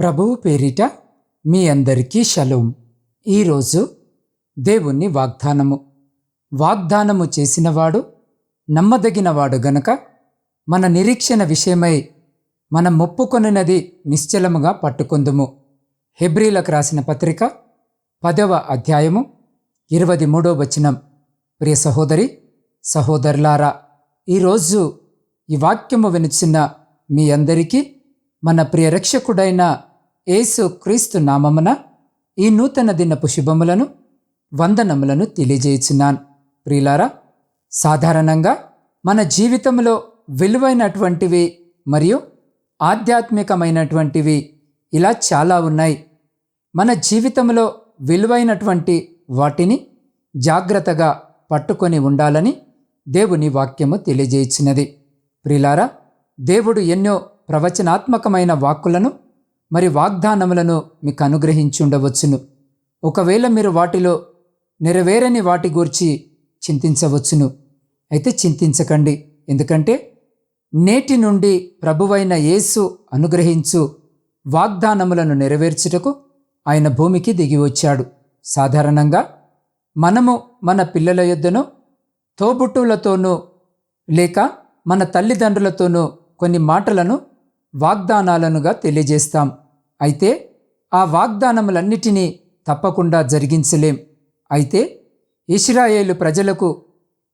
ప్రభువు పేరిట మీ అందరికీ షలోం. ఈరోజు దేవుణ్ణి వాగ్దానము. వాగ్దానము చేసినవాడు నమ్మదగినవాడు గనక మన నిరీక్షణ విషయమై మనం మొప్పుకొనినది నిశ్చలముగా పట్టుకుందుము. హెబ్రీలకు రాసిన పత్రిక పదవ అధ్యాయము ఇరవై మూడో వచనం. ప్రియ సహోదరి సహోదరులారా ఈరోజు ఈ వాక్యము వినిచిన మీ అందరికీ మన ప్రియ రక్షకుడైన యేసు క్రీస్తు నామమున ఈ నూతన దినపు శుభములను వందనములను తెలియజేయుచున్నాను. ప్రియులారా సాధారణంగా మన జీవితంలో విలువైనటువంటివి మరియు ఆధ్యాత్మికమైనటువంటివి ఇలా చాలా ఉన్నాయి. మన జీవితంలో విలువైనటువంటి వాటిని జాగ్రత్తగా పట్టుకొని ఉండాలని దేవుని వాక్యము తెలియజేయించినది ప్రిలారా దేవుడు ఎన్నో ప్రవచనాత్మకమైన వాక్కులను మరి వాగ్దానములను మీకు అనుగ్రహించి ఉండవచ్చును ఒకవేళ మీరు వాటిలో నెరవేరని వాటి గూర్చి చింతించవచ్చును. అయితే చింతించకండి. ఎందుకంటే నేటి నుండి ప్రభువైన యేసు అనుగ్రహించు వాగ్దానములను నెరవేర్చుటకు ఆయన భూమికి దిగి వచ్చాడు. సాధారణంగా మనము మన పిల్లల యొద్దను తోబుట్టువులతోనూ లేక మన తల్లిదండ్రులతోనూ కొన్ని మాటలను వాగ్దానాలనుగా తెలియజేస్తాం. అయితే ఆ వాగ్దానములన్నిటినీ తప్పకుండా జరిగించలేం. అయితే ఇస్రాయేలు ప్రజలకు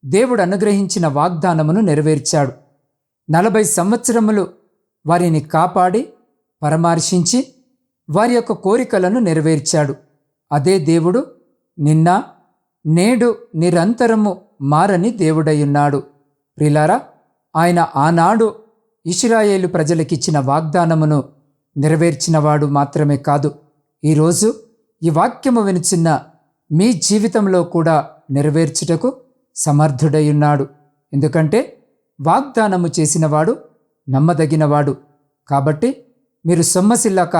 దేవుడు అనుగ్రహించిన వాగ్దానమును నెరవేర్చాడు. నలభై సంవత్సరములు వారిని కాపాడి పరామర్శించి వారి యొక్క కోరికలను నెరవేర్చాడు. అదే దేవుడు నిన్న నేడు నిరంతరము మారని దేవుడయ్యున్నాడు ప్రిలారా ఆయన ఆనాడు ఇస్రాయేలు ప్రజలకిచ్చిన వాగ్దానమును నెరవేర్చినవాడు మాత్రమే కాదు. ఈరోజు ఈ వాక్యము వినిచిన్న మీ జీవితంలో కూడా నెరవేర్చుటకు సమర్థుడయ్యున్నాడు ఎందుకంటే వాగ్దానము చేసినవాడు నమ్మదగినవాడు. కాబట్టి మీరు సొమ్మసిల్లాక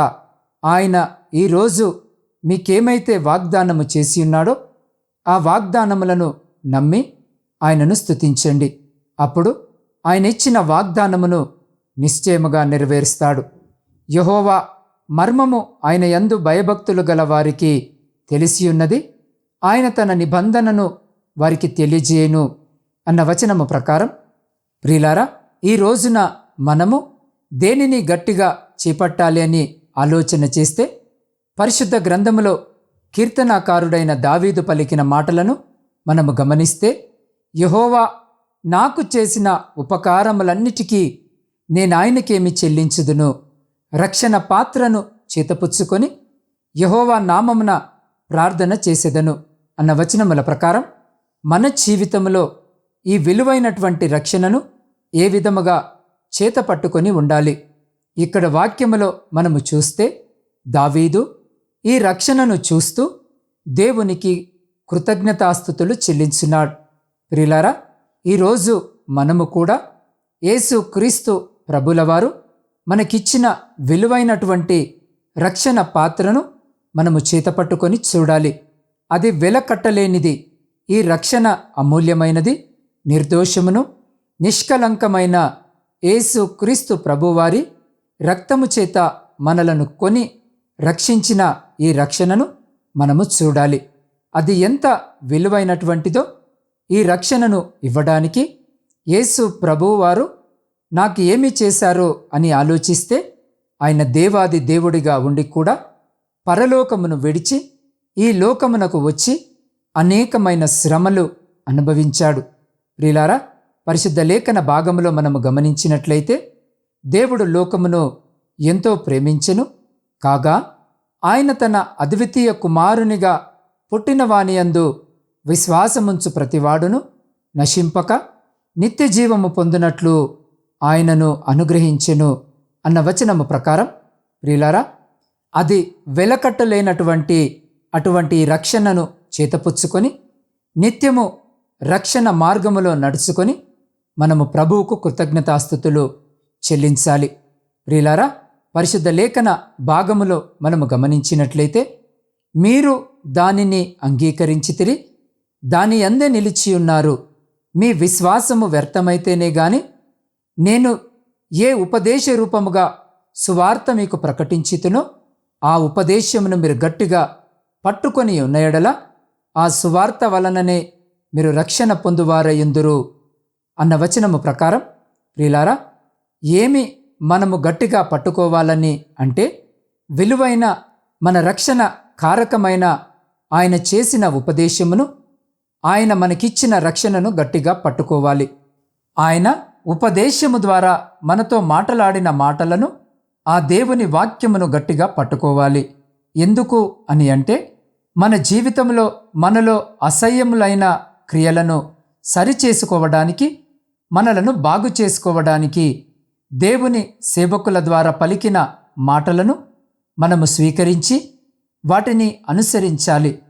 ఆయన ఈరోజు మీకేమైతే వాగ్దానము చేసి ఉన్నాడో ఆ వాగ్దానములను నమ్మి ఆయనను స్తుతించండి. అప్పుడు ఆయన ఇచ్చిన వాగ్దానమును నిశ్చయముగా నెరవేరుస్తాడు. యహోవా మర్మము ఆయన యందు భయభక్తులు గల వారికి తెలిసియున్నది ఆయన తన నిబంధనను వారికి తెలియజేయను అన్న వచనము ప్రకారం ప్రియులారా ఈ రోజున మనము దేనిని గట్టిగా చేపట్టాలి అని ఆలోచన చేస్తే పరిశుద్ధ గ్రంథములో కీర్తనాకారుడైన దావీదు పలికిన మాటలను మనము గమనిస్తే యహోవా నాకు చేసిన ఉపకారములన్నిటికీ నేనాయనకేమి చెల్లించుదును? రక్షణ పాత్రను చేతపుచ్చుకొని యహోవా నామమున ప్రార్థన చేసేదను అన్న వచనముల ప్రకారం మన జీవితంలో ఈ విలువైనటువంటి రక్షణను ఏ విధముగా చేత పట్టుకొని ఉండాలి? ఇక్కడ వాక్యములో మనము చూస్తే దావీదు ఈ రక్షణను చూస్తూ దేవునికి కృతజ్ఞతాస్థుతులు చెల్లించున్నాడు. ప్రిలారా ఈరోజు మనము కూడా యేసు క్రీస్తు ప్రభులవారు మనకిచ్చిన విలువైనటువంటి రక్షణ పాత్రను మనము చేతపట్టుకొని చూడాలి. అది వెలకట్టలేనిది ఈ రక్షణ అమూల్యమైనది నిర్దోషమును నిష్కలంకమైన యేసు క్రీస్తు ప్రభువారి రక్తము చేత మనలను కొని రక్షించిన ఈ రక్షణను మనము చూడాలి. అది ఎంత విలువైనటువంటిదో ఈ రక్షణను ఇవ్వడానికి యేసు ప్రభువారు నాకు ఏమి చేశారో అని ఆలోచిస్తే ఆయన దేవాది దేవుడిగా ఉండి కూడా పరలోకమును విడిచి ఈ లోకమునకు వచ్చి అనేకమైన శ్రమలు అనుభవించాడు. ప్రిలారా పరిశుద్ధ లేఖన భాగంలో మనము గమనించినట్లయితే దేవుడు లోకమును ఎంతో ప్రేమించెను. కాగా ఆయన తన అద్వితీయ కుమారునిగా పుట్టినవానియందు విశ్వాసముంచు ప్రతివాడును నశింపక నిత్య జీవము పొందినట్లు ఆయనను అనుగ్రహించెను అన్న వచనము ప్రకారం ప్రియులారా అది వెలకట్టలేనటువంటి అటువంటి రక్షణను చేతపుచ్చుకొని నిత్యము రక్షణ మార్గములో నడుచుకొని మనము ప్రభువుకు కృతజ్ఞతాస్థుతులు చెల్లించాలి. ప్రియులారా పరిశుద్ధ లేఖన భాగములో మనము గమనించినట్లయితే మీరు దానిని అంగీకరించితిరి దాని అందే నిలిచి ఉన్నారు. మీ విశ్వాసము వ్యర్థమైతేనే గాని నేను ఏ ఉపదేశ రూపముగా సువార్త మీకు ప్రకటించితునో ఆ ఉపదేశమును మీరు గట్టిగా పట్టుకొని ఉన్నయడల ఆ సువార్త వలననే మీరు రక్షణ పొందువారయ్యుందురు అన్న వచనము ప్రకారం ప్రియులారా ఏమి మనము గట్టిగా పట్టుకోవాలని అంటే విలువైన మన రక్షణ కారకమైన ఆయన చేసిన ఉపదేశమును ఆయన మనకిచ్చిన రక్షణను గట్టిగా పట్టుకోవాలి. ఆయన ఉపదేశము ద్వారా మనతో మాటలాడిన మాటలను ఆ దేవుని వాక్యమును గట్టిగా పట్టుకోవాలి. ఎందుకు అని అంటే మన జీవితంలో మనలో అసహ్యములైన క్రియలను సరిచేసుకోవడానికి మనలను బాగు చేసుకోవడానికి దేవుని సేవకుల ద్వారా పలికిన మాటలను మనము స్వీకరించి వాటిని అనుసరించాలి.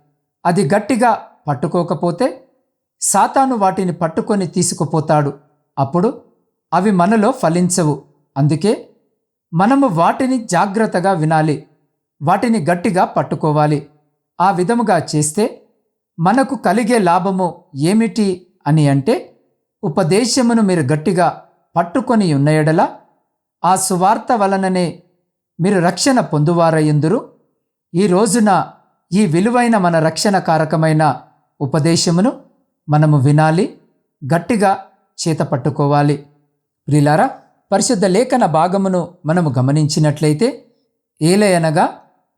అది గట్టిగా పట్టుకోకపోతే సాతాను వాటిని పట్టుకొని తీసుకుపోతాడు. అప్పుడు అవి మనలో ఫలించవు. అందుకే మనము వాటిని జాగ్రత్తగా వినాలి. వాటిని గట్టిగా పట్టుకోవాలి. ఆ విధముగా చేస్తే మనకు కలిగే లాభము ఏమిటి అని అంటే ఉపదేశమును మీరు గట్టిగా పట్టుకొని ఉన్నయడల ఆ సువార్త వలననే మీరు రక్షణ పొందువారయ్యుందురు. ఈ రోజున ఈ విలువైన మన రక్షణ కారకమైన ఉపదేశమును మనము వినాలి గట్టిగా చేత పట్టుకోవాలి ప్రిలారా పరిశుద్ధ లేఖన భాగమును మనము గమనించినట్లయితే ఏలయనగా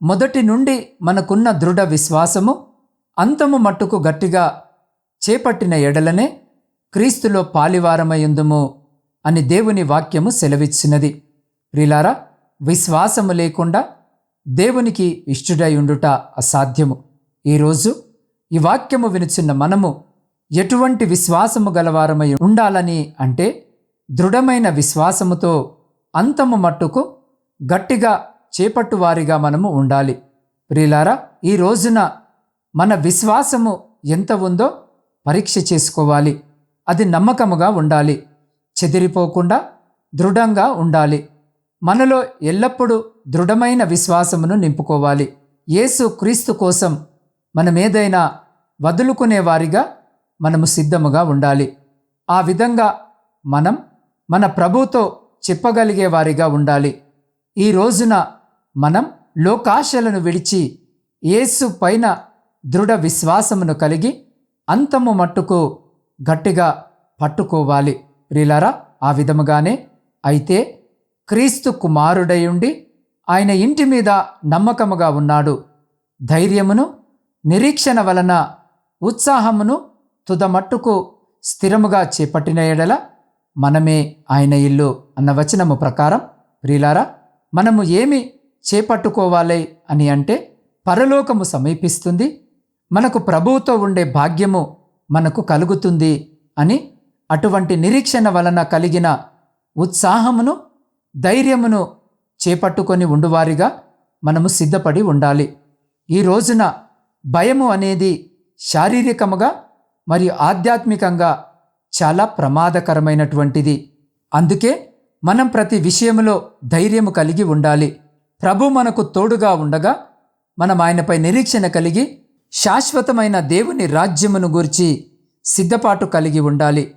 మొదటి నుండి మనకున్న దృఢ విశ్వాసము అంతము మట్టుకు గట్టిగా చేపట్టిన ఎడలనే క్రీస్తులో పాలివారమయందుము అని దేవుని వాక్యము సెలవిచ్చినది. ప్రిలారా విశ్వాసము లేకుండా దేవునికి ఇష్టుడై ఉండుట అసాధ్యము ఈరోజు ఈ వాక్యము వినుచున్న మనము ఎటువంటి విశ్వాసము గలవారమై ఉండాలని అంటే దృఢమైన విశ్వాసముతో అంతము మట్టుకు గట్టిగా చేపట్టువారిగా మనము ఉండాలి. ప్రియులారా ఈ రోజున మన విశ్వాసము ఎంత ఉందో పరీక్ష చేసుకోవాలి. అది నమ్మకముగా ఉండాలి. చెదిరిపోకుండా దృఢంగా ఉండాలి. మనలో ఎల్లప్పుడూ దృఢమైన విశ్వాసమును నింపుకోవాలి. యేసు క్రీస్తు కోసం మనమేదైనా వదులుకునే వారిగా మనము సిద్ధముగా ఉండాలి. ఆ విధంగా మనం మన ప్రభుతో చెప్పగలిగే వారిగా ఉండాలి. ఈ రోజున మనం లోకాశలను విడిచి యేసు పైన దృఢ విశ్వాసమును కలిగి అంతము మట్టుకు గట్టిగా పట్టుకోవాలి. ప్రిలారా ఆ విధముగానే అయితే క్రీస్తు కుమారుడయుండి ఆయన ఇంటి మీద నమ్మకముగా ఉన్నాడు. ధైర్యమును నిరీక్షణ వలన ఉత్సాహమును తుదమట్టుకు స్థిరముగా చేపట్టిన ఎడల మనమే ఆయన ఇల్లు అన్న వచనము ప్రకారం ప్రియులారా మనము ఏమి చేపట్టుకోవాలి అని అంటే పరలోకము సమీపిస్తుంది మనకు ప్రభువుతో ఉండే భాగ్యము మనకు కలుగుతుంది అని అటువంటి నిరీక్షణ వలన కలిగిన ఉత్సాహమును ధైర్యమును చేపట్టుకొని ఉండువారిగా మనము సిద్ధపడి ఉండాలి. ఈ రోజున భయము అనేది శారీరకముగా మరియు ఆధ్యాత్మికంగా చాలా ప్రమాదకరమైనటువంటిది. అందుకే మనం ప్రతి విషయంలో ధైర్యము కలిగి ఉండాలి. ప్రభు మనకు తోడుగా ఉండగా మనం ఆయనపై నిరీక్షణ కలిగి శాశ్వతమైన దేవుని రాజ్యమును గురించి సిద్ధపాటు కలిగి ఉండాలి.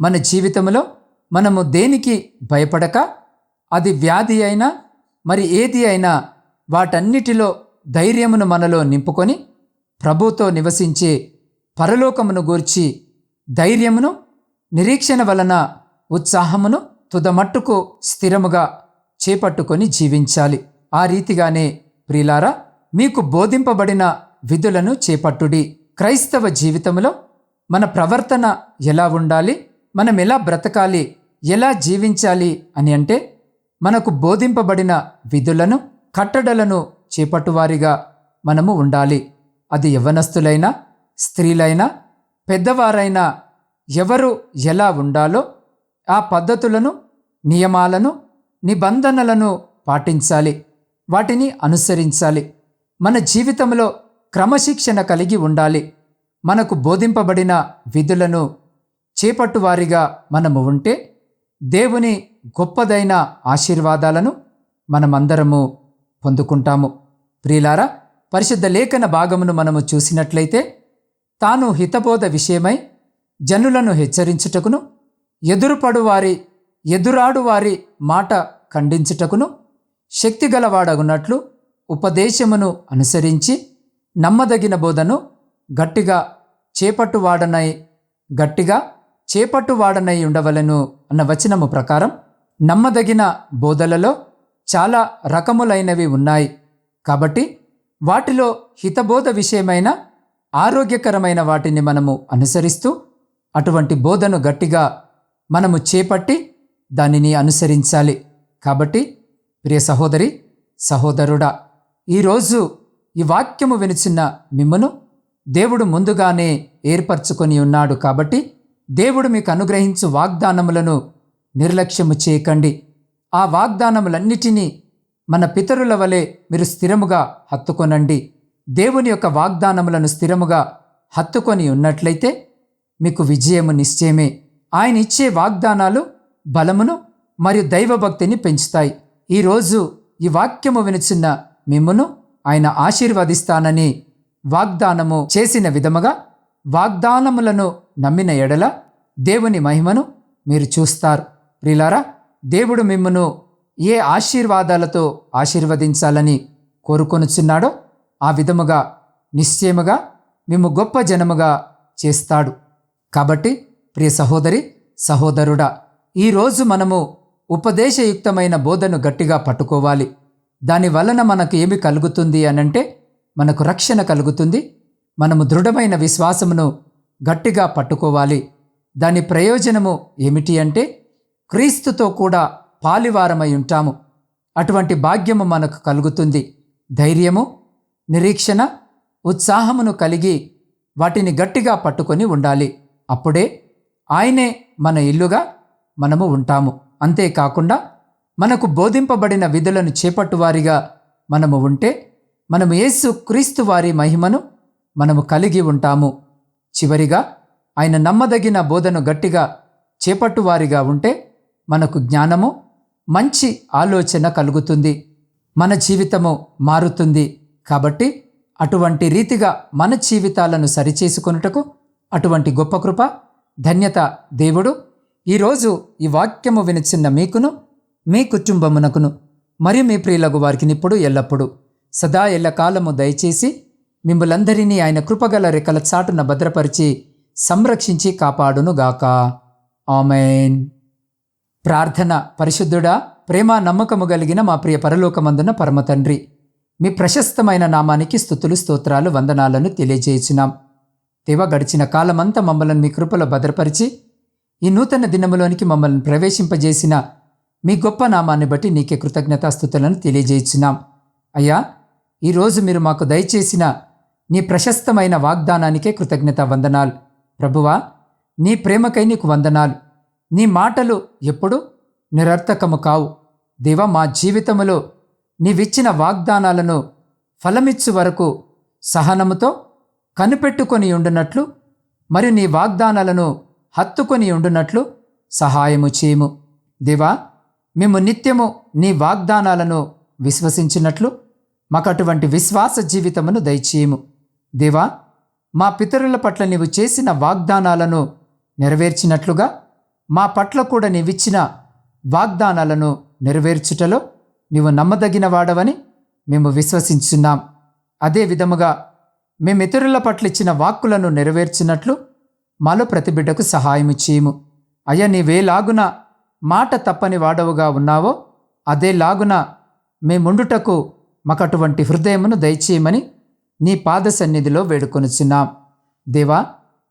మన జీవితంలో మనము దేనికి భయపడక అది వ్యాధి అయినా మరి ఏది అయినా వాటన్నిటిలో ధైర్యమును మనలో నింపుకొని ప్రభుతో నివసించే పరలోకమును గూర్చి ధైర్యమును నిరీక్షణ వలన ఉత్సాహమును తుదమట్టుకు స్థిరముగా చేపట్టుకొని జీవించాలి. ఆ రీతిగానే ప్రిలారా మీకు బోధింపబడిన విధులను చేపట్టుడి. క్రైస్తవ జీవితంలో మన ప్రవర్తన ఎలా ఉండాలి? మనం ఎలా బ్రతకాలి? ఎలా జీవించాలి అని అంటే మనకు బోధింపబడిన విధులను కట్టడలను చేపట్టువారిగా మనము ఉండాలి. అది యవ్వనస్తులైనా స్త్రీలైనా పెద్దవారైనా ఎవరు ఎలా ఉండాలో ఆ పద్ధతులను నియమాలను నిబంధనలను పాటించాలి. వాటిని అనుసరించాలి. మన జీవితంలో క్రమశిక్షణ కలిగి ఉండాలి. మనకు బోధింపబడిన విధులను చేపట్టువారిగా మనము ఉంటే దేవుని గొప్పదైన ఆశీర్వాదాలను మనమందరము పొందుకుంటాము. ప్రియులారా పరిశుద్ధ లేఖన భాగమును మనము చూసినట్లయితే తాను హితబోధ విషయమై జనులను హెచ్చరించుటకును ఎదురుపడువారి ఎదురాడువారి మాట ఖండించుటకును శక్తిగలవాడగునట్లు ఉపదేశమును అనుసరించి నమ్మదగిన బోధను గట్టిగా చేపట్టువాడనై గట్టిగా చేపట్టువాడనై ఉండవలెను అన్న వచనము ప్రకారం నమ్మదగిన బోధలలో చాలా రకములైనవి ఉన్నాయి. కాబట్టి వాటిలో హితబోధ విషయమైన ఆరోగ్యకరమైన వాటిని మనము అనుసరిస్తూ అటువంటి బోధను గట్టిగా మనము చేపట్టి దానిని అనుసరించాలి. కాబట్టి ప్రియ సహోదరి సహోదరుడా ఈరోజు ఈ వాక్యము వినిచిన మిమ్మను దేవుడు ముందుగానే ఏర్పరచుకొని ఉన్నాడు కాబట్టి దేవుడు మీకు అనుగ్రహించు వాగ్దానములను నిర్లక్ష్యము చేయకండి. ఆ వాగ్దానములన్నిటినీ మన పితరుల వలె మీరు స్థిరముగా హత్తుకొనండి. దేవుని యొక్క వాగ్దానములను స్థిరముగా హత్తుకొని ఉన్నట్లయితే మీకు విజయము నిశ్చయమే. ఆయన ఇచ్చే వాగ్దానాలు బలమును మరియు దైవభక్తిని పెంచుతాయి. ఈరోజు ఈ వాక్యము వినిచిన్న మిమ్మును ఆయన ఆశీర్వదిస్తానని వాగ్దానము చేసిన విధముగా వాగ్దానములను నమ్మిన ఎడల దేవుని మహిమను మీరు చూస్తారు. ప్రిలారా దేవుడు మిమ్మును ఏ ఆశీర్వాదాలతో ఆశీర్వదించాలని కోరుకొనుచున్నాడో ఆ విధముగా నిశ్చయముగా మేము గొప్ప జనముగా చేస్తాడు. కాబట్టి ప్రియ సహోదరి సహోదరుడా ఈరోజు మనము ఉపదేశయుక్తమైన బోధను గట్టిగా పట్టుకోవాలి. దాని వలన మనకు ఏమి కలుగుతుంది అనంటే మనకు రక్షణ కలుగుతుంది. మనము దృఢమైన విశ్వాసమును గట్టిగా పట్టుకోవాలి. దాని ప్రయోజనము ఏమిటి అంటే క్రీస్తుతో కూడా పాలివారమై ఉంటాము. అటువంటి భాగ్యము మనకు కలుగుతుంది. ధైర్యము నిరీక్షణ ఉత్సాహమును కలిగి వాటిని గట్టిగా పట్టుకొని ఉండాలి. అప్పుడే ఆయనే మన ఇల్లుగా మనము ఉంటాము. అంతేకాకుండా మనకు బోధింపబడిన విధులను చేపట్టువారిగా మనము ఉంటే మనము యేసు క్రీస్తు వారి మహిమను మనము కలిగి ఉంటాము. చివరిగా ఆయన నమ్మదగిన బోధను గట్టిగా చేపట్టువారిగా ఉంటే మనకు జ్ఞానము మంచి ఆలోచన కలుగుతుంది. మన జీవితము మారుతుంది. కాబట్టి అటువంటి రీతిగా మన జీవితాలను సరిచేసుకొనుటకు అటువంటి గొప్ప కృప ధన్యత దేవుడు ఈరోజు ఈ వాక్యము వినిచిన్న మీకును మీ కుటుంబమునకును మరియు మీ ప్రియులకు వారికి ఇప్పుడు ఎల్లప్పుడూ. సదా ఎల్లకాలము దయచేసి మిమ్మలందరినీ ఆయన కృపగల రెక్కల చాటున భద్రపరిచి సంరక్షించి కాపాడునుగాక. ఆమెన్. ప్రార్థన పరిశుద్ధుడా ప్రేమ నమ్మకము కలిగిన మా ప్రియ పరలోకమందున పరమతండ్రి మీ ప్రశస్తమైన నామానికి స్థుతులు స్తోత్రాలు వందనాలను తెలియజేసినాం దేవ గడిచిన కాలమంతా మమ్మల్ని మీ కృపలో భద్రపరిచి ఈ నూతన దినములోనికి మమ్మల్ని ప్రవేశింపజేసిన మీ గొప్ప నామాన్ని బట్టి నీకే కృతజ్ఞతాస్థుతులను తెలియజేయించున్నాం. అయ్యా ఈరోజు మీరు మాకు దయచేసిన నీ ప్రశస్తమైన వాగ్దానానికే కృతజ్ఞత వందనాలు. ప్రభువా నీ ప్రేమకై నీకు వందనాలు. నీ మాటలు ఎప్పుడు నిరర్థకము కావు. దేవ మా జీవితములో నీవిచ్చిన వాగ్దానాలను ఫలమిచ్చు వరకు సహనముతో కనిపెట్టుకొని ఉండునట్లు మరి నీ వాగ్దానాలను హత్తుకొని ఉండునట్లు సహాయము చేయము. దేవా మేము నిత్యము నీ వాగ్దానాలను విశ్వసించినట్లు మాకు అటువంటి విశ్వాస జీవితమును దయచేయము. దేవా మా పితరుల పట్ల నీవు చేసిన వాగ్దానాలను నెరవేర్చినట్లుగా మా పట్ల కూడా నీవిచ్చిన వాగ్దానాలను నెరవేర్చుటలో నీవు నమ్మదగిన వాడవని మేము విశ్వసించున్నాం అదే విధముగా మేము ఇతరుల పట్ల ఇచ్చిన వాక్కులను నెరవేర్చినట్లు మాలో ప్రతి బిడ్డకు సహాయము చేయము అయ్యా నీవేలాగున మాట తప్పని వాడవుగా ఉన్నావో అదేలాగున మేముండుటకు మాకు అటువంటి హృదయమును దయచేయమని నీ పాద సన్నిధిలో వేడుకొనుచున్నాం. దేవా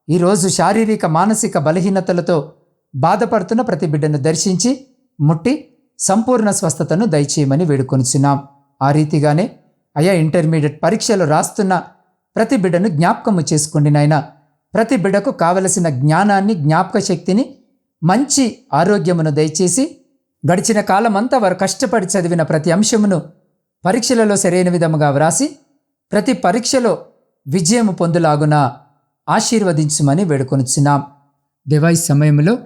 ఈరోజు శారీరక మానసిక బలహీనతలతో బాధపడుతున్న ప్రతి బిడ్డను దర్శించి ముట్టి సంపూర్ణ స్వస్థతను దయచేయమని వేడుకొనుచున్నాం. ఆ రీతిగానే అయా ఇంటర్మీడియట్ పరీక్షలు రాస్తున్న ప్రతి బిడ్డను జ్ఞాపకము చేసుకోండి నాయన. ప్రతి బిడ్డకు కావలసిన జ్ఞానాన్ని జ్ఞాపక శక్తిని మంచి ఆరోగ్యమును దయచేసి గడిచిన కాలమంతా వారు కష్టపడి చదివిన ప్రతి అంశమును పరీక్షలలో సరైన విధముగా వ్రాసి ప్రతి పరీక్షలో విజయము పొందులాగున ఆశీర్వదించుమని వేడుకొనుచున్నాం. దేవాయి సమయంలో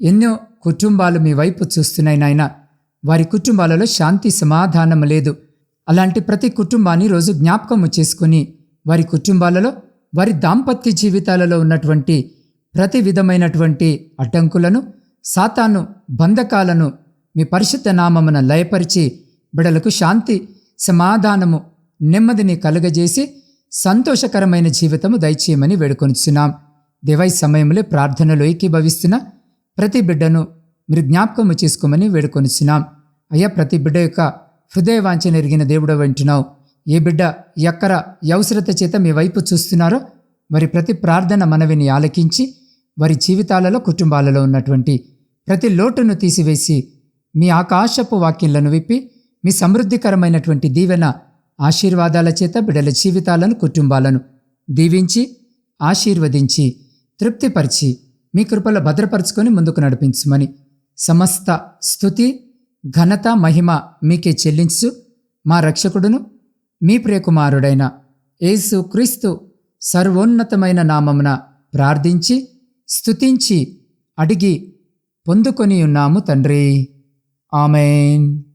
ఎన్నో కుటుంబాలు మీ వైపు చూస్తున్నాయి నాయన. వారి కుటుంబాలలో శాంతి సమాధానం లేదు. అలాంటి ప్రతి కుటుంబాన్ని రోజు జ్ఞాపకము చేసుకుని వారి కుటుంబాలలో వారి దాంపత్య జీవితాలలో ఉన్నటువంటి ప్రతి విధమైనటువంటి అడ్డంకులను సాతాను బంధకాలను మీ పరిశుద్ధ నామమున లయపరిచి బిడలకు శాంతి సమాధానము నెమ్మదిని కలుగజేసి సంతోషకరమైన జీవితము దయచేయమని వేడుకొనిచున్నాం. దేవై సమయంలో ప్రార్థనలో ఏకీభవిస్తున్న ప్రతి బిడ్డను మీరు జ్ఞాపకము చేసుకోమని వేడుకొనిచున్నాం. అయ్యా ప్రతి బిడ్డ యొక్క హృదయ వాంఛన ఎరిగిన దేవుడు వింటున్నావు ఏ బిడ్డ ఎక్కర యవసరత చేత మీ వైపు చూస్తున్నారో వారి ప్రతి ప్రార్థన మనవిని ఆలకించి వారి జీవితాలలో కుటుంబాలలో ఉన్నటువంటి ప్రతి లోటును తీసివేసి మీ ఆకాశపు వాక్యంలను విప్పి మీ సమృద్ధికరమైనటువంటి దీవెన ఆశీర్వాదాల చేత బిడ్డల జీవితాలను కుటుంబాలను దీవించి ఆశీర్వదించి తృప్తిపరిచి మీ కృపలో భద్రపరుచుకొని ముందుకు నడిపించమని సమస్త స్థుతి ఘనత మహిమ మీకే చెల్లించు. మా రక్షకుడును మీ ప్రియకుమారుడైన యేసు క్రీస్తు సర్వోన్నతమైన నామమున ప్రార్థించి స్తుతించి అడిగి పొందుకొని ఉన్నాము తండ్రి. ఆమెన్.